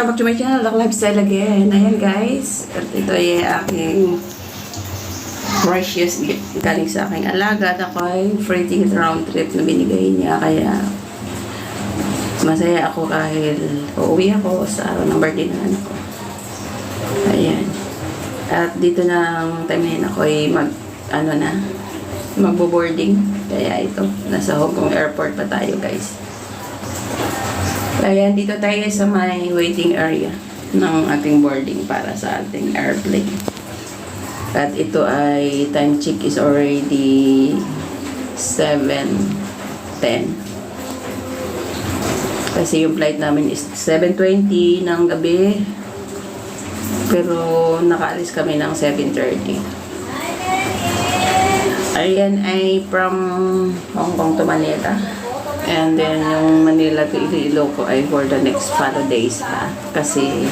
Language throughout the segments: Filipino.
Welcome back to my channel, Lock Lifestyle again. Ayan guys, at ito ay aking precious gift galing sa aking alaga at ako ay free round trip na binigay niya. Kaya masaya ako kahit uuwi ako sa araw ng birthday ng anak ko. Ayan. At dito na ang time na yun ako ay mag, ano na, magbo-boarding. Kaya ito, nasa Hong Kong Airport pa tayo guys. Ayan, dito tayo sa may waiting area ng ating boarding para sa ating airplane. At ito ay time check is already 7.10. Kasi yung flight namin is 7.20 ng gabi. Pero nakaalis kami ng 7.30. Ayan ay from Hong Kong to Manila. And then yung Manila to Iloilo ay for the next follow days ha. Kasi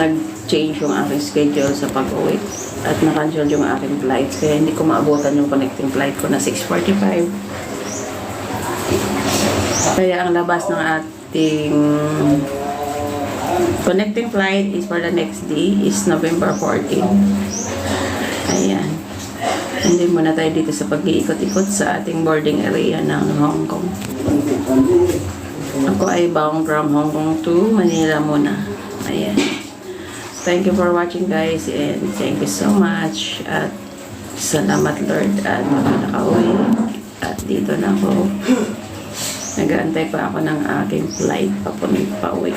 nag-change yung aking schedule sa pag-uwi. At na-cancel yung aking flights. Kaya hindi ko maabutan yung connecting flight ko na 6.45. Kaya ang labas ng ating connecting flight is for the next day is November 14. Ayan. Hindi muna tayo dito sa pag-iikot-ikot sa ating boarding area ng Hong Kong. Ako ay bound from Hong Kong to Manila muna. Ayan. Thank you for watching guys and thank you so much at salamat Lord at nakauwi at dito na ako. Nag-aantay pa ako ng aking flight papunta pa uwi.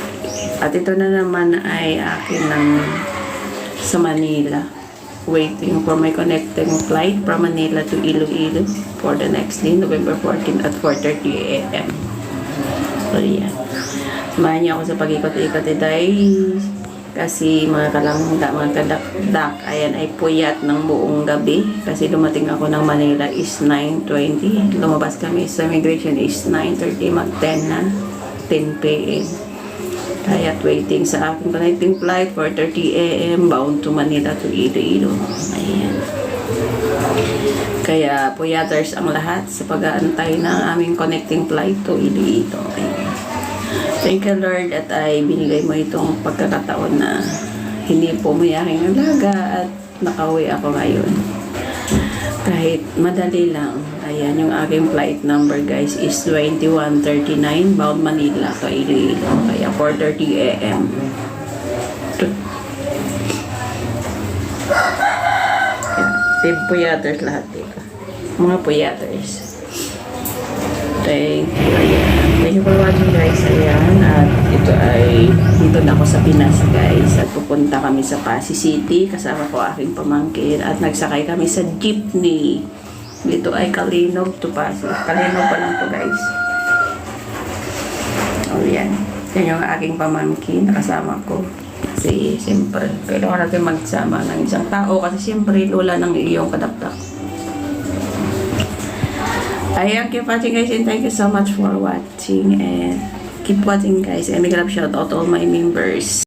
At ito na naman ay akin ng sa Manila. Waiting for my connecting flight from Manila to Iloilo for the next day, November 14 at 4.30 a.m. So, yan. Samahan niyo ako sa pag-ikot-ikot today. Kasi mga kalangda, mga kadakdak, ayan ay puyat ng buong gabi. Kasi dumating ako ng Manila is 9.20. Lumabas kami sa immigration is 9.30, mag 10 na. 10 p.m. Kaya waiting sa aking connecting flight for 30 a.m. bound to Manila to Iloilo. Ayan. Kaya puyaters ang lahat sa pag-aantay ng aming connecting flight to Iloilo. Thank you Lord at ay binigay mo itong pagkakataon na hindi po may aking alaga at nakauwi ako ngayon. Kahit madali lang. Ayan, yung aking flight number guys is 2139 bound Manila to Iloilo. Kaya 4.30 a.m. Team puyaters lahat dito. Mga puyaters. Thank you. For watching guys. Ayan. At ito ay dito na ako sa Pinas guys. At pupunta kami sa Pasig City. Kasama ko aking pamangkin. At nagsakay kami sa jeepney. Dito ay Kalinog to Pasig. Kalinog pa lang to guys. O yan. Yan yung aking pamangkin. Kasama ko. Kasi siyempre, kailangan natin magsama ng isang tao. Kasi siyempre, lola ng iyong kadapdak. Ayan, keep watching guys and thank you so much for watching and keep watching guys and big love shout out to all my members.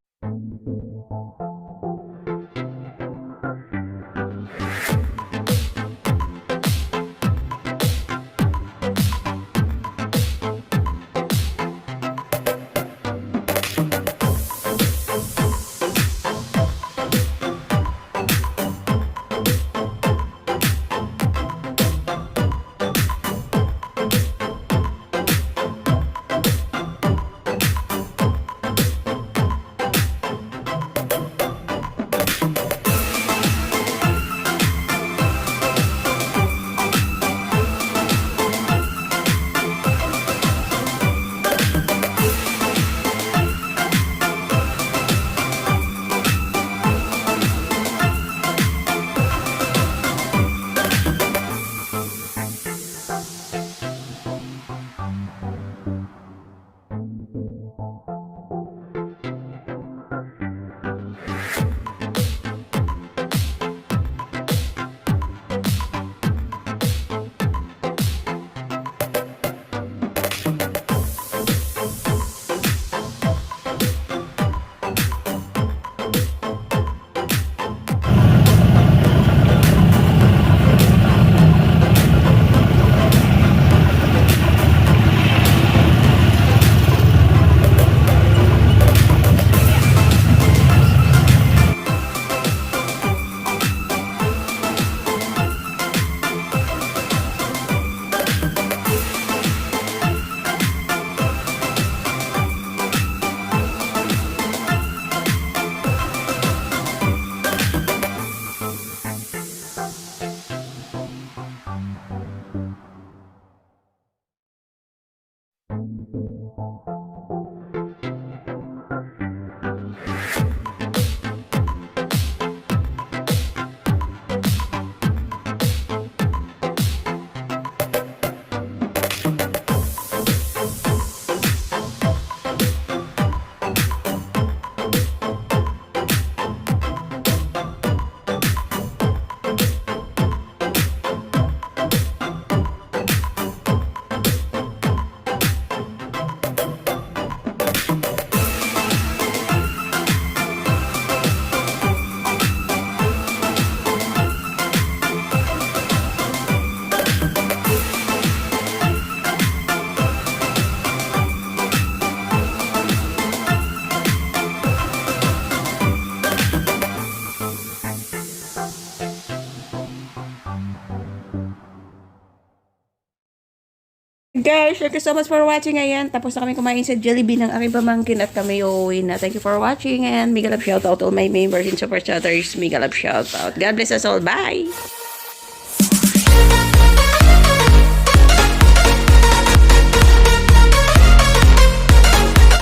Guys, thank you so much for watching. Ayan, tapos na kami kumain sa Jollibee ng aking pamangkin at kami uuwi na. Thank you for watching and mega love shout out to all my members and super chatters. Mega love shout out. God bless us all. Bye!